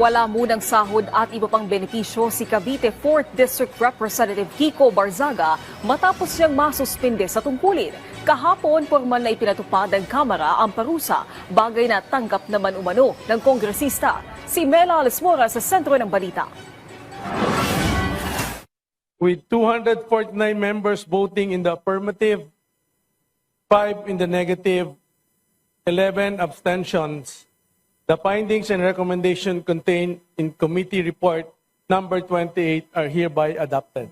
Wala munang sahod at iba pang benepisyo si Cavite 4th District Representative Kiko Barzaga matapos siyang masuspinde sa tungkulin. Kahapon, formal na ipinatupad ng Kamara ang parusa, bagay na tanggap naman umano ng kongresista. Si Mela Alismora sa sentro ng balita. with 249 members voting in the affirmative, 5 in the negative, 11 abstentions. The findings and recommendation contained in committee report number 28 are hereby adopted.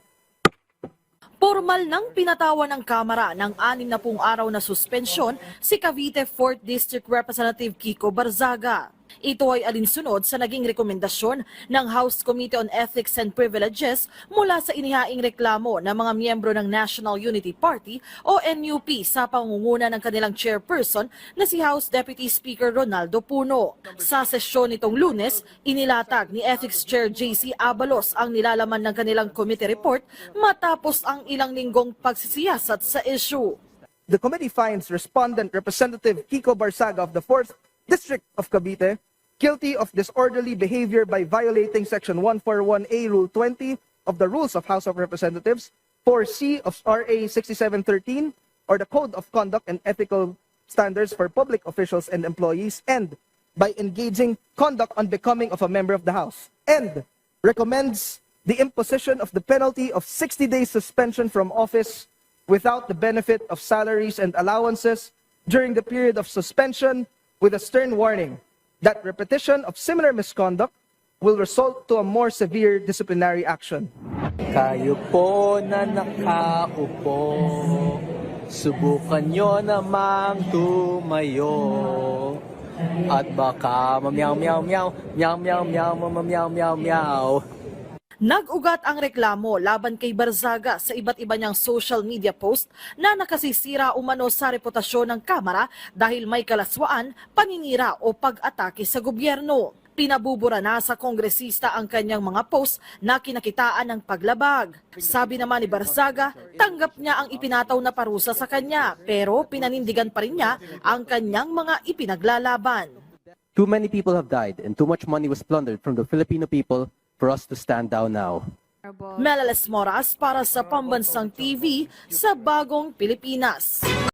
Formal nang pinatawan ng Kamara ng anim na pung araw na suspensyon si Cavite 4th District Representative Kiko Barzaga. Ito ay alinsunod sa naging rekomendasyon ng House Committee on Ethics and Privileges mula sa inihaing reklamo ng mga miyembro ng National Unity Party o NUP sa pangunguna ng kanilang chairperson na si House Deputy Speaker Ronaldo Puno. Sa sesyon nitong lunes, inilatag ni Ethics Chair JC Abalos ang nilalaman ng kanilang committee report matapos ang ilang linggong pagsisiyasat sa issue. The committee finds respondent Representative Kiko Barsaga of the 4th District of Cavite guilty of disorderly behavior by violating Section 141A Rule 20 of the Rules of House of Representatives, 4C of RA 6713, or the Code of Conduct and Ethical Standards for Public Officials and Employees, and by engaging conduct unbecoming of a member of the House, and recommends the imposition of the penalty of 60 days suspension from office without the benefit of salaries and allowances during the period of suspension with a stern warning that repetition of similar misconduct will result to a more severe disciplinary action. Kayo po na nakaupo, subukan nyo namang tumayo. At baka mamyaw meow meow, Nag-ugat ang reklamo laban kay Barzaga sa iba't iba niyang social media post na nakasisira umano sa reputasyon ng Kamara dahil may kalaswaan, paninira o pag-atake sa gobyerno. Pinabubura na sa kongresista ang kanyang mga post na kinakitaan ng paglabag. Sabi naman ni Barzaga, tanggap niya ang ipinataw na parusa sa kanya pero pinanindigan pa rin niya ang kanyang mga ipinaglalaban. Too many people have died and too much money was plundered from the Filipino people for us to stand down now. Melales Moras para sa Pambansang TV sa Bagong Pilipinas.